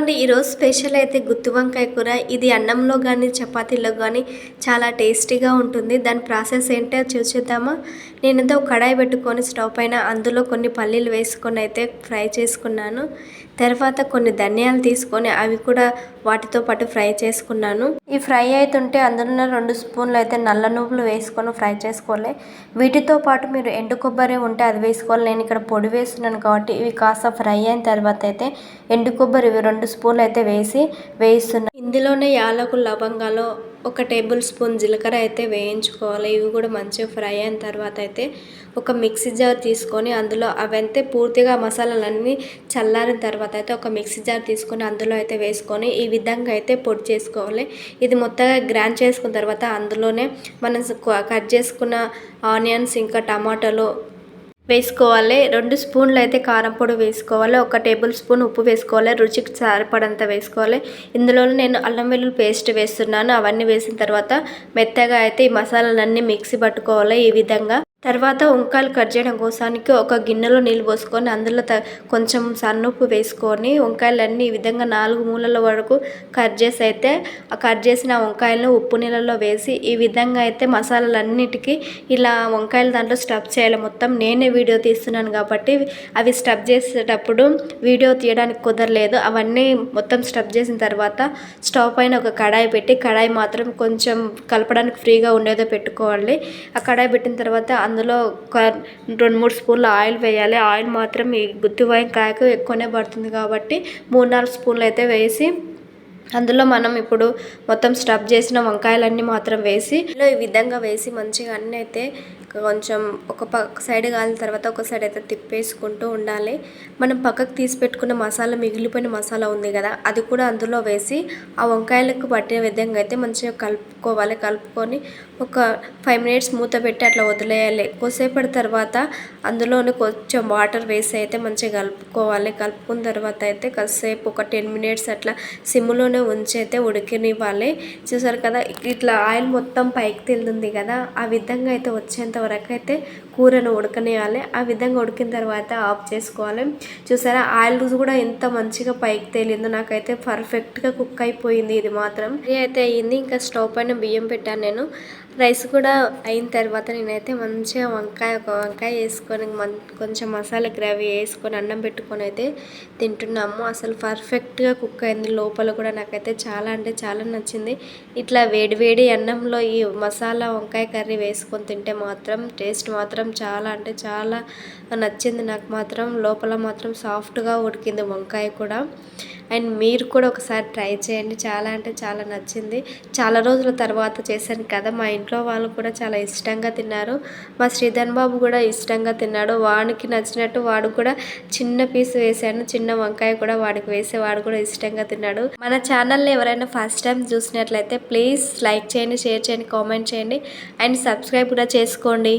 అండి ఈరోజు స్పెషల్ అయితే గుత్తి వంకాయ కూర. ఇది అన్నంలో కానీ చపాతీలో కానీ చాలా టేస్టీగా ఉంటుంది. దాని ప్రాసెస్ ఏంటో చూసేద్దామా? నేనైతే ఒక కడాయి పెట్టుకొని స్టవ్ పైన అందులో కొన్ని పల్లీలు వేసుకొని అయితే ఫ్రై చేసుకున్నాను. తర్వాత కొన్ని ధనియాలు తీసుకొని అవి కూడా వాటితో పాటు ఫ్రై చేసుకున్నాను. ఈ ఫ్రై అవుతుంటే అందులో రెండు స్పూన్లు అయితే నల్ల నువ్వులు వేసుకొని ఫ్రై చేసుకోవాలి. వీటితో పాటు మీరు ఎండు కొబ్బరి ఉంటే అది వేసుకోవాలి. నేను ఇక్కడ పొడి వేస్తున్నాను కాబట్టి ఇవి కాస్త ఫ్రై అయిన తర్వాత అయితే ఎండు కొబ్బరి ఇవి రెండు స్పూన్లు అయితే వేసి వేయిస్తున్నాను ఇందులోనే యాలకులు లవంగాలు ఒక టేబుల్ స్పూన్ జీలకర్ర అయితే వేయించుకోవాలి. ఇవి కూడా మంచిగా ఫ్రై అయిన తర్వాత అయితే ఒక మిక్సీ జార్ తీసుకొని అందులో అవంతే పూర్తిగా మసాలాలన్నీ చల్లారిన తర్వాత అయితే ఒక మిక్సీ జార్ తీసుకొని అందులో అయితే వేసుకొని ఈ విధంగా అయితే పొడి చేసుకోవాలి. ఇది మొత్తంగా గ్రైండ్ చేసుకున్న తర్వాత అందులోనే మనం కట్ చేసుకున్న ఆనియన్స్ ఇంకా టమాటాలు వేసుకోవాలి. రెండు స్పూన్లు అయితే కారం పొడి వేసుకోవాలి. ఒక టేబుల్ స్పూన్ ఉప్పు వేసుకోవాలి. రుచికి సరిపడంత వేసుకోవాలి. ఇందులో నేను అల్లం వెల్లుల్లి పేస్ట్ వేస్తున్నాను. అవన్నీ వేసిన తర్వాత మెత్తగా అయితే ఈ మసాలాలన్నీ మిక్సీ పట్టుకోవాలి ఈ విధంగా. తర్వాత వంకాయలు కట్ చేయడం కోసానికి ఒక గిన్నెలో నీళ్ళు పోసుకొని అందులో త కొంచెం సన్నుప్పు వేసుకొని వంకాయలన్నీ ఈ విధంగా నాలుగు మూలల వరకు కట్ చేసి అయితే ఆ కట్ చేసిన వంకాయలను ఉప్పు నీళ్ళలో వేసి ఈ విధంగా అయితే మసాలాలన్నిటికీ ఇలా వంకాయలు దాంట్లో స్టఫ్ చేయాలి. మొత్తం నేనే వీడియో తీస్తున్నాను కాబట్టి అవి స్టఫ్ చేసేటప్పుడు వీడియో తీయడానికి కుదరలేదు. అవన్నీ మొత్తం స్టఫ్ చేసిన తర్వాత స్టవ్ పైన ఒక కడాయి పెట్టి కడాయి మాత్రం కొంచెం కలపడానికి ఫ్రీగా ఉండేదో పెట్టుకోవాలి. ఆ కడాయి పెట్టిన తర్వాత అందులో ఒక రెండు మూడు స్పూన్ల ఆయిల్ వేయాలి. ఆయిల్ మాత్రం ఈ గుత్తి వంకాయకు ఎక్కువనే పడుతుంది కాబట్టి మూడు నాలుగు స్పూన్లు అయితే వేసి అందులో మనం ఇప్పుడు మొత్తం స్టఫ్ చేసిన వంకాయలన్నీ మాత్రం వేసి ఈ విధంగా వేసి మంచిగా అన్నీ అయితే కొంచెం ఒక పక్క సైడ్ కాలిన తర్వాత ఒక సైడ్ అయితే తిప్పేసుకుంటూ ఉండాలి. మనం పక్కకు తీసి పెట్టుకున్న మసాలా మిగిలిపోయిన మసాలా ఉంది కదా అది కూడా అందులో వేసి ఆ వంకాయలకు పట్టిన విధంగా అయితే మంచిగా కలుపుకోవాలి. కలుపుకొని ఒక ఫైవ్ మినిట్స్ మూత పెట్టి అట్లా వదిలేయాలి. కొద్దిసేపటి తర్వాత అందులోనే కొంచెం వాటర్ వేసి అయితే మంచిగా కలుపుకోవాలి. కలుపుకున్న తర్వాత అయితే కాసేపు ఒక టెన్ మినిట్స్ అట్లా సిమ్లో సిమ్లోనే ఉంచైతే ఉడికినివ్వాలి. చూసారు కదా ఇట్లా ఆయిల్ మొత్తం పైకి తిల్లుంది కదా ఆ విధంగా అయితే వచ్చేంత వరకు అయితే కూరను ఉడకనివ్వాలి. ఆ విధంగా ఉడికిన తర్వాత ఆఫ్ చేసుకోవాలి. చూసారా ఆయిల్ కూడా ఎంత మంచిగా పైకి తేలిందో నాకైతే పర్ఫెక్ట్గా కుక్ అయిపోయింది ఇది మాత్రం. ఇది అయితే అయ్యింది ఇంకా స్టవ్ పైన బియ్యం పెట్టాను నేను. రైస్ కూడా అయిన తర్వాత నేనైతే మంచిగా వంకాయ ఒక వంకాయ వేసుకొని కొంచెం మసాలా గ్రేవీ వేసుకొని అన్నం పెట్టుకొని అయితే తింటున్నాము. అసలు పర్ఫెక్ట్గా కుక్ అయింది. లోపల కూడా నాకైతే చాలా అంటే చాలా నచ్చింది. ఇట్లా వేడి వేడి అన్నంలో ఈ మసాలా వంకాయ కర్రీ వేసుకొని తింటే మాత్రం టేస్ట్ మాత్రం చాలా అంటే చాలా నచ్చింది. నాకు మాత్రం లోపల మాత్రం సాఫ్ట్గా ఉడికింది వంకాయ కూడా. అండ్ మీరు కూడా ఒకసారి ట్రై చేయండి. చాలా అంటే చాలా నచ్చింది. చాలా రోజుల తర్వాత చేశాను కదా మా ఇంట్లో వాళ్ళు కూడా చాలా ఇష్టంగా తిన్నారు. మా శ్రీధన్ బాబు కూడా ఇష్టంగా తిన్నాడు. వాడికి నచ్చినట్టు వాడు కూడా చిన్న పీస్ వేసాను చిన్న వంకాయ కూడా వాడికి వేసి వాడు కూడా ఇష్టంగా తిన్నాడు. మన ఛానల్ని ఎవరైనా ఫస్ట్ టైం చూసినట్లయితే ప్లీజ్ లైక్ చేయండి షేర్ చేయండి కామెంట్ చేయండి. అండ్ సబ్స్క్రైబ్ కూడా చేసుకోండి.